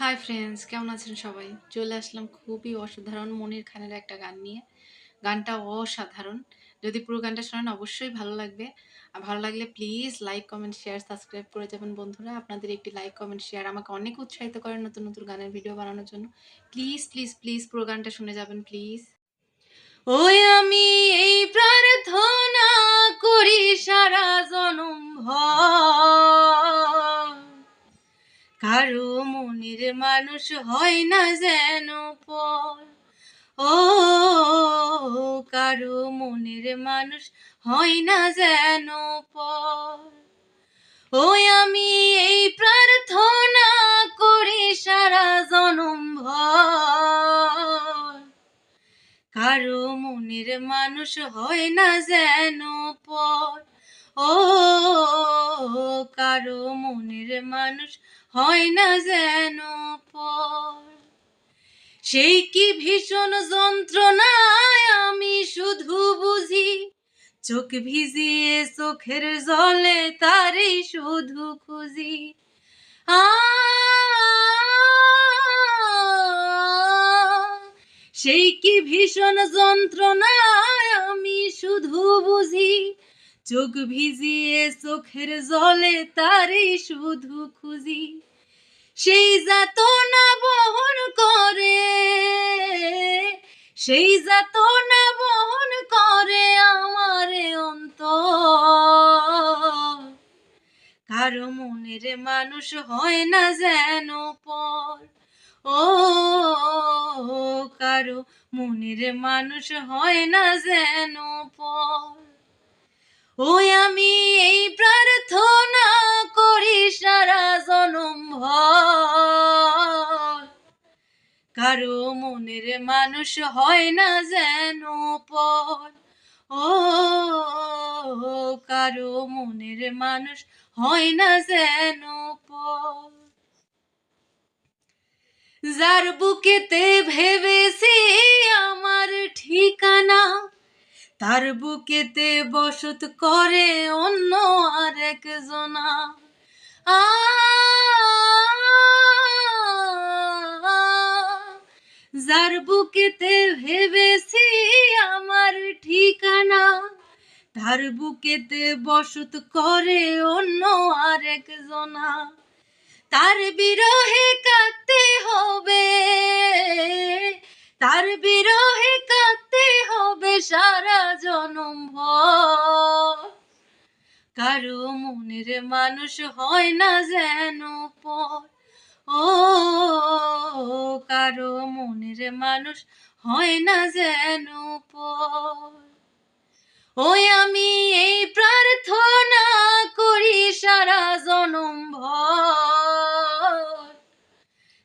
Hi friends কেমন আছেন সবাই? চলে আসলাম খুবই অসাধারণ মনির খানের একটা গান নিয়ে। গানটা অসাধারণ। যদি পুরো গানটা শোনেন, অবশ্যই ভালো লাগবে। আর ভালো লাগলে please like comment share subscribe করে যাবেন বন্ধুরা। আপনাদের একটি লাইক কমেন্ট শেয়ার আমাকে অনেক উৎসাহিত করেন নতুন নতুন গানের ভিডিও বানানোর জন্য। প্লিজ প্লিজ প্লিজ পুরো গানটা শুনে যাবেন প্লিজ ওই আমি এই প্রার্থনা করি সারা জনম ভর। কারও মনের মানুষ হয় না যেন পর। ও, কারও মনের মানুষ হয় না যেন পর। ওই আমি এই প্রার্থনা করি সারা জনম কারও মনের মানুষ হয় না যেন পর। ও কারও মনের মানুষ হয় না যেন পর। সেই কি ভীষণ যন্ত্রণায় আমি শুধু বুঝি, চোখ ভিজিয়ে চোখের জলে তারই শুধু খুঁজি। আ, সেই কি ভীষণ যন্ত্রণায় আমি শুধু বুঝি চোখ ভিজিয়ে চোখের জলে তারই শুধু খুঁজি। সেই যাতনা বহন করে, সেই যাতনা বহন করে আমারে অন্তর। কারও মনের মানুষ হয় না যেন পর। ও, কারও মনের মানুষ হয় না যেন পর। ওই আমি এই প্রার্থনা করি সারা জনম কারও মনের মানুষ হয় না যেন পর। ও, কারও মনের মানুষ হয় না যেন পর। যার বুকেতে ভেবেছি তার বুকেতে বসত করে অন্য আরেক জনা যার বুকেতে ভেবেছি আমার ঠিকানা, তার বুকেতে বসত করে অন্য আরেক জনা তার বিরহে কাঁদতে হবে, তার বিরহে কারও মনের মানুষ হয় না যেন পর। ও, কারও মনের মানুষ হয় না যেন পর। ওই আমি এই প্রার্থনা করি সারা জনম ভর।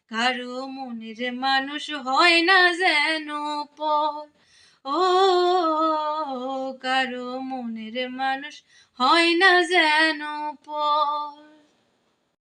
কারও মনের মানুষ হয় না যেন পর। ও, কারও মানুষ হয় না যেন পর